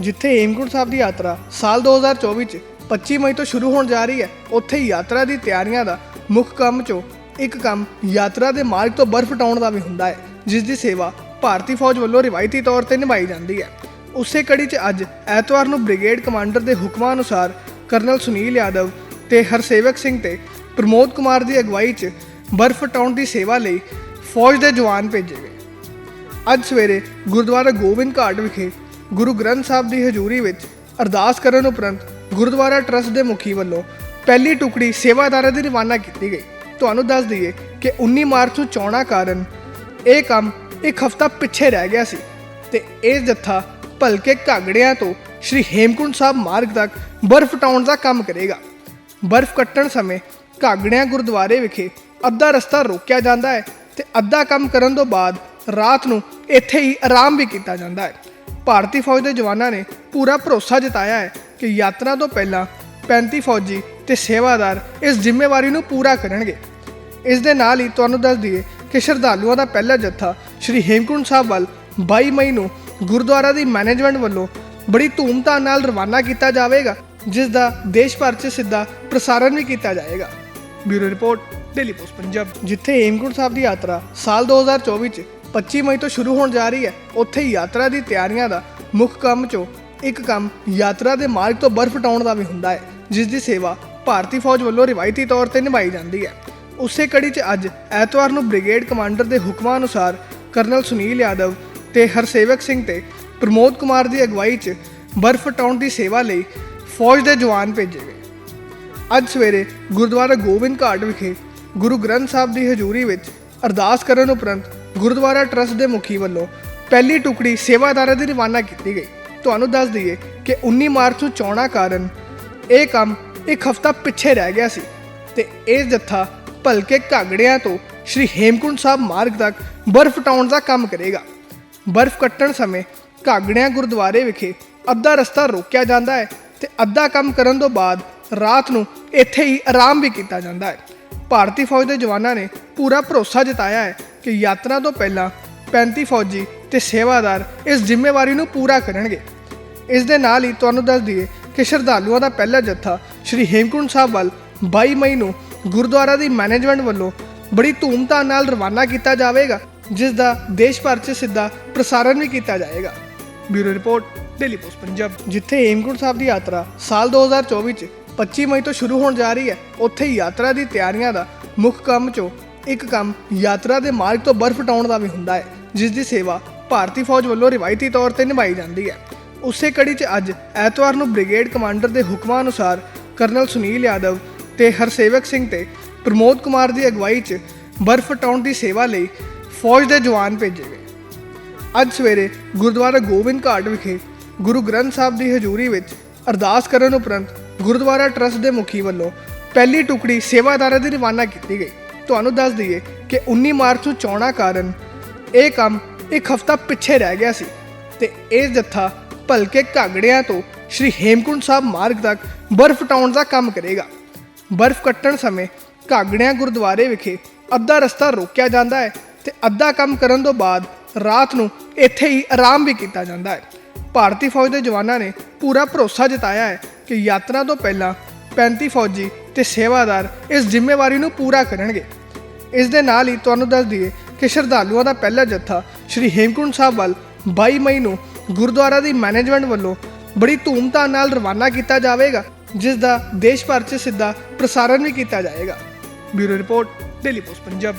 ਜਿੱਥੇ ਹੇਮਕੁੰਟ ਸਾਹਿਬ ਦੀ ਯਾਤਰਾ ਸਾਲ 2024 ਚ 25 ਮਈ ਤੋਂ ਸ਼ੁਰੂ ਹੋਣ ਜਾ ਰਹੀ ਹੈ, ਉੱਥੇ ਯਾਤਰਾ ਦੀ ਤਿਆਰੀਆਂ ਦਾ ਮੁੱਖ ਕੰਮ ਚੋਂ ਇੱਕ ਕੰਮ ਯਾਤਰਾ ਦੇ ਮਾਰਗ ਤੋਂ ਬਰਫ਼ ਹਟਾਉਣ ਦਾ ਵੀ ਹੁੰਦਾ ਹੈ, ਜਿਸ ਦੀ ਸੇਵਾ ਭਾਰਤੀ ਫੌਜ ਵੱਲੋਂ ਰਿਵਾਇਤੀ ਤੌਰ ਤੇ ਨਿਭਾਈ ਜਾਂਦੀ ਹੈ। ਉਸੇ ਕੜੀ 'ਚ ਅੱਜ ਐਤਵਾਰ ਨੂੰ ਬ੍ਰਿਗੇਡ ਕਮਾਂਡਰ ਦੇ ਹੁਕਮਾਂ ਅਨੁਸਾਰ ਕਰਨਲ ਸੁਨੀਲ ਯਾਦਵ ਤੇ ਹਰਸੇਵਕ ਸਿੰਘ ਤੇ ਪ੍ਰਮੋਦ ਕੁਮਾਰ ਦੀ ਅਗਵਾਈ 'ਚ ਬਰਫ਼ ਹਟਾਉਣ ਦੀ ਸੇਵਾ ਲਈ ਫੌਜ ਦੇ ਜਵਾਨ ਭੇਜੇ ਗਏ। ਅੱਜ ਸਵੇਰੇ ਗੁਰਦੁਆਰਾ ਗੋਬਿੰਦ ਘਾਟ ਵਿਖੇ ਗੁਰੂ ਗ੍ਰੰਥ ਸਾਹਿਬ ਦੀ ਹਜ਼ੂਰੀ ਵਿੱਚ ਅਰਦਾਸ ਕਰਨ ਉਪਰੰਤ ਗੁਰਦੁਆਰਾ ਟਰਸਟ ਦੇ ਮੁਖੀ ਵੱਲੋਂ ਪਹਿਲੀ ਟੁਕੜੀ ਸੇਵਾਦਾਰਾਂ ਦੀ ਰਵਾਨਾ ਕੀਤੀ ਗਈ। ਤੁਹਾਨੂੰ ਦੱਸ ਦਈਏ ਕਿ 19 ਮਾਰਚ ਨੂੰ ਚੋਣਾਂ ਕਾਰਨ ਇਹ ਕੰਮ ਇੱਕ ਹਫ਼ਤਾ ਪਿੱਛੇ ਰਹਿ ਗਿਆ ਸੀ ਤੇ ਇਹ ਜੱਥਾ ਭਲਕੇ ਘਾਗੜਿਆਂ ਤੋਂ ਸ਼੍ਰੀ ਹੇਮਕੁੰਟ ਸਾਹਿਬ ਮਾਰਗ ਤੱਕ ਬਰਫ਼ ਟਾਉਣ ਦਾ ਕੰਮ ਕਰੇਗਾ। ਬਰਫ਼ ਕੱਟਣ ਸਮੇਂ ਘਾਗੜਿਆਂ ਗੁਰਦੁਆਰੇ ਵਿਖੇ ਅੱਧਾ ਰਸਤਾ ਰੋਕਿਆ ਜਾਂਦਾ ਹੈ ਤੇ ਅੱਧਾ ਕੰਮ ਕਰਨ ਤੋਂ ਬਾਅਦ ਰਾਤ ਨੂੰ ਇੱਥੇ ਹੀ ਆਰਾਮ ਵੀ ਕੀਤਾ ਜਾਂਦਾ ਹੈ। ਭਾਰਤੀ ਫੌਜ ਦੇ ਜਵਾਨਾਂ ਨੇ ਪੂਰਾ ਭਰੋਸਾ ਜਤਾਇਆ ਹੈ ਕਿ ਯਾਤਰਾ ਤੋਂ ਪਹਿਲਾਂ 35 ਫੌਜੀ ਤੇ ਸੇਵਾਦਾਰ ਇਸ ਜ਼ਿੰਮੇਵਾਰੀ ਨੂੰ ਪੂਰਾ ਕਰਨਗੇ। ਇਸ ਦੇ ਨਾਲ ਹੀ ਤੁਹਾਨੂੰ ਦੱਸ ਦਈਏ ਕਿ ਸ਼ਰਧਾਲੂਆਂ ਦਾ ਪਹਿਲਾ ਜੱਥਾ ਸ਼੍ਰੀ ਹੇਮਕੁੰਟ ਸਾਹਿਬ ਵੱਲ 22 ਮਈ ਨੂੰ ਗੁਰਦੁਆਰਾ ਦੀ ਮੈਨੇਜਮੈਂਟ ਵੱਲੋਂ ਬੜੀ ਧੂਮਧਾਮ ਨਾਲ ਰਵਾਨਾ ਕੀਤਾ ਜਾਵੇਗਾ, ਜਿਸ ਦਾ ਦੇਸ਼ ਭਰ 'ਚ ਸਿੱਧਾ ਪ੍ਰਸਾਰਣ ਵੀ ਕੀਤਾ ਜਾਏਗਾ। Bureau report, daily post Punjab. ਜਿੱਥੇ ਹੇਮਕੁੰਟ ਸਾਹਿਬ ਦੀ ਯਾਤਰਾ ਸਾਲ 2024 ਚ 25 ਮਈ ਤੋਂ ਸ਼ੁਰੂ ਹੋਣ ਜਾ ਰਹੀ ਹੈ। ਉੱਥੇ ਯਾਤਰਾ ਦੀ ਤਿਆਰੀਆਂ ਦਾ ਮੁੱਖ ਕੰਮ ਚੋਂ ਇੱਕ ਕੰਮ ਯਾਤਰਾ ਦੇ ਮਾਰਗ ਤੋਂ ਬਰਫ਼ ਹਟਾਉਣ ਦਾ ਵੀ ਹੁੰਦਾ ਹੈ, ਜਿਸ ਦੀ ਸੇਵਾ ਭਾਰਤੀ ਫੌਜ ਵੱਲੋਂ ਰਿਵਾਇਤੀ ਤੌਰ ਤੇ ਨਿਭਾਈ ਜਾਂਦੀ ਹੈ। ਉਸੇ ਕੜੀ 'ਚ ਅੱਜ ਐਤਵਾਰ ਨੂੰ ਬ੍ਰਿਗੇਡ ਕਮਾਂਡਰ ਦੇ ਹੁਕਮਾਂ ਅਨੁਸਾਰ ਕਰਨਲ ਸੁਨੀਲ ਯਾਦਵ ਤੇ ਹਰਸੇਵਕ ਸਿੰਘ ਤੇ ਪ੍ਰਮੋਦ ਕੁਮਾਰ ਦੀ ਅਗਵਾਈ 'ਚ ਬਰਫ਼ ਹਟਾਉਣ ਦੀ ਸੇਵਾ ਲਈ ਫੌਜ ਦੇ ਜਵਾਨ ਭੇਜੇ ਗਏ। ਅੱਜ ਸਵੇਰੇ ਗੁਰਦੁਆਰਾ ਗੋਬਿੰਦ ਘਾਟ ਵਿਖੇ ਗੁਰੂ ਗ੍ਰੰਥ ਸਾਹਿਬ ਦੀ ਹਜ਼ੂਰੀ ਵਿੱਚ ਅਰਦਾਸ ਕਰਨ ਉਪਰੰਤ ਗੁਰਦੁਆਰਾ ਟਰਸਟ ਦੇ ਮੁਖੀ ਵੱਲੋਂ ਪਹਿਲੀ ਟੁਕੜੀ ਸੇਵਾਦਾਰਾਂ ਦੀ ਰਵਾਨਾ ਕੀਤੀ ਗਈ। ਤੁਹਾਨੂੰ ਦੱਸ ਦਈਏ ਕਿ 19 ਮਾਰਚ ਨੂੰ ਚੋਣਾਂ ਕਾਰਨ ਇਹ ਕੰਮ ਇੱਕ ਹਫ਼ਤਾ ਪਿੱਛੇ ਰਹਿ ਗਿਆ ਸੀ ਤੇ ਇਹ ਜੱਥਾ ਭਲਕੇ ਘਾਗੜਿਆਂ ਤੋਂ ਸ਼੍ਰੀ ਹੇਮਕੁੰਟ ਸਾਹਿਬ ਮਾਰਗ ਤੱਕ ਬਰਫ਼ ਟਾਉਣ ਦਾ ਕੰਮ ਕਰੇਗਾ। ਬਰਫ਼ ਕੱਟਣ ਸਮੇਂ ਘਾਗੜਿਆਂ ਗੁਰਦੁਆਰੇ ਵਿਖੇ ਅੱਧਾ ਰਸਤਾ ਰੋਕਿਆ ਜਾਂਦਾ ਹੈ ਤੇ ਅੱਧਾ ਕੰਮ ਕਰਨ ਤੋਂ ਬਾਅਦ ਰਾਤ ਨੂੰ ਇੱਥੇ ਹੀ ਆਰਾਮ ਵੀ ਕੀਤਾ ਜਾਂਦਾ ਹੈ। ਭਾਰਤੀ ਫੌਜ ਦੇ ਜਵਾਨਾਂ ਨੇ ਪੂਰਾ ਭਰੋਸਾ ਜਤਾਇਆ ਹੈ ਕਿ ਯਾਤਰਾ ਤੋਂ ਪਹਿਲਾਂ 35 ਫੌਜੀ ਤੇ ਸੇਵਾਦਾਰ ਇਸ ਜ਼ਿੰਮੇਵਾਰੀ ਨੂੰ ਪੂਰਾ ਕਰਨਗੇ। ਇਸ ਦੇ ਨਾਲ ਹੀ ਤੁਹਾਨੂੰ ਦੱਸ ਦਈਏ ਕਿ ਸ਼ਰਧਾਲੂਆਂ ਦਾ ਪਹਿਲਾ ਜੱਥਾ ਸ਼੍ਰੀ ਹੇਮਕੁੰਟ ਸਾਹਿਬ ਵੱਲ 22 ਮਈ ਨੂੰ ਗੁਰਦੁਆਰਾ ਦੀ ਮੈਨੇਜਮੈਂਟ ਵੱਲੋਂ ਬੜੀ ਧੂਮਧਾਮ ਨਾਲ ਰਵਾਨਾ ਕੀਤਾ ਜਾਵੇਗਾ, ਜਿਸ ਦਾ ਦੇਸ਼ ਭਰ 'ਚ ਸਿੱਧਾ ਪ੍ਰਸਾਰਣ ਵੀ ਕੀਤਾ ਜਾਏਗਾ। Bureau report, daily post Punjab, ਜਿੱਥੇ ਹੇਮਕੁੰਟ ਸਾਹਿਬ ਦੀ ਯਾਤਰਾ ਸਾਲ 2024 ਚ 25 ਮਈ ਤੋਂ ਸ਼ੁਰੂ ਹੋਣ ਜਾ ਰਹੀ ਹੈ, ਉੱਥੇ ਯਾਤਰਾ ਦੀ ਤਿਆਰੀਆਂ ਦਾ ਮੁੱਖ ਕੰਮ ਚੋਂ ਇੱਕ ਕੰਮ ਯਾਤਰਾ ਦੇ ਮਾਰਗ ਤੋਂ ਬਰਫ਼ ਹਟਾਉਣ ਦਾ ਵੀ ਹੁੰਦਾ ਹੈ, ਜਿਸ ਦੀ ਸੇਵਾ ਭਾਰਤੀ ਫੌਜ ਵੱਲੋਂ ਰਿਵਾਇਤੀ ਤੌਰ ਤੇ ਨਿਭਾਈ ਜਾਂਦੀ ਹੈ। ਉਸੇ ਕੜੀ 'ਚ ਅੱਜ ਐਤਵਾਰ ਨੂੰ ਬ੍ਰਿਗੇਡ ਕਮਾਂਡਰ ਦੇ ਹੁਕਮਾਂ ਅਨੁਸਾਰ ਕਰਨਲ ਸੁਨੀਲ ਯਾਦਵ ਤੇ ਹਰਸੇਵਕ ਸਿੰਘ ਤੇ ਪ੍ਰਮੋਦ ਕੁਮਾਰ ਦੀ ਅਗਵਾਈ 'ਚ ਬਰਫ਼ ਹਟਾਉਣ ਦੀ ਸੇਵਾ ਲਈ ਫੌਜ ਦੇ ਜਵਾਨ ਭੇਜੇ ਗਏ। ਅੱਜ ਸਵੇਰੇ ਗੁਰਦੁਆਰਾ ਗੋਬਿੰਦ ਘਾਟ ਵਿਖੇ ਗੁਰੂ ਗ੍ਰੰਥ ਸਾਹਿਬ ਦੀ ਹਜ਼ੂਰੀ ਵਿੱਚ ਅਰਦਾਸ ਕਰਨ ਉਪਰੰਤ ਗੁਰਦੁਆਰਾ ਟਰਸਟ ਦੇ ਮੁਖੀ ਵੱਲੋਂ ਪਹਿਲੀ ਟੁਕੜੀ ਸੇਵਾਦਾਰਾਂ ਦੀ ਰਵਾਨਾ ਕੀਤੀ ਗਈ। ਤੁਹਾਨੂੰ ਦੱਸ ਦਈਏ ਕਿ 19 ਮਾਰਚ ਨੂੰ ਚੋਣਾਂ ਕਾਰਨ ਇਹ ਕੰਮ ਇੱਕ ਹਫ਼ਤਾ ਪਿੱਛੇ ਰਹਿ ਗਿਆ ਸੀ ਤੇ ਇਹ ਜੱਥਾ ਭਲਕੇ ਘਾਗੜਿਆਂ ਤੋਂ ਸ਼੍ਰੀ ਹੇਮਕੁੰਟ ਸਾਹਿਬ ਮਾਰਗ ਤੱਕ ਬਰਫ਼ ਹਟਾਉਣ ਦਾ ਕੰਮ ਕਰੇਗਾ। ਬਰਫ਼ ਕੱਟਣ ਸਮੇਂ ਘਾਗੜਿਆਂ ਗੁਰਦੁਆਰੇ ਵਿਖੇ ਅੱਧਾ ਰਸਤਾ ਰੋਕਿਆ ਜਾਂਦਾ ਹੈ ਤੇ ਅੱਧਾ ਕੰਮ ਕਰਨ ਤੋਂ ਬਾਅਦ ਰਾਤ ਨੂੰ ਇੱਥੇ ਹੀ ਆਰਾਮ ਵੀ ਕੀਤਾ ਜਾਂਦਾ ਹੈ। ਭਾਰਤੀ ਫੌਜ ਦੇ ਜਵਾਨਾਂ ਨੇ ਪੂਰਾ ਭਰੋਸਾ ਜਤਾਇਆ ਹੈ ਕਿ ਯਾਤਰਾ ਤੋਂ ਪਹਿਲਾਂ 35 ਫੌਜੀ ਤੇ ਸੇਵਾਦਾਰ ਇਸ ਜ਼ਿੰਮੇਵਾਰੀ ਨੂੰ ਪੂਰਾ ਕਰਨਗੇ। ਇਸ ਦੇ ਨਾਲ ਹੀ ਤੁਹਾਨੂੰ ਦੱਸ ਦਈਏ ਕਿ ਸ਼ਰਧਾਲੂਆਂ ਦਾ ਪਹਿਲਾ ਜੱਥਾ ਸ਼੍ਰੀ ਹੇਮਕੁੰਟ ਸਾਹਿਬ ਵੱਲ 22 ਮਈ ਨੂੰ ਗੁਰਦੁਆਰਾ ਦੀ ਮੈਨੇਜਮੈਂਟ ਵੱਲੋਂ ਬੜੀ ਧੂਮਧਾਮ ਨਾਲ ਰਵਾਨਾ ਕੀਤਾ ਜਾਵੇਗਾ, ਜਿਸ ਦਾ ਦੇਸ਼ ਭਰ 'ਚ ਸਿੱਧਾ ਪ੍ਰਸਾਰਣ ਵੀ ਕੀਤਾ ਜਾਏਗਾ। Bureau report, daily post Punjab.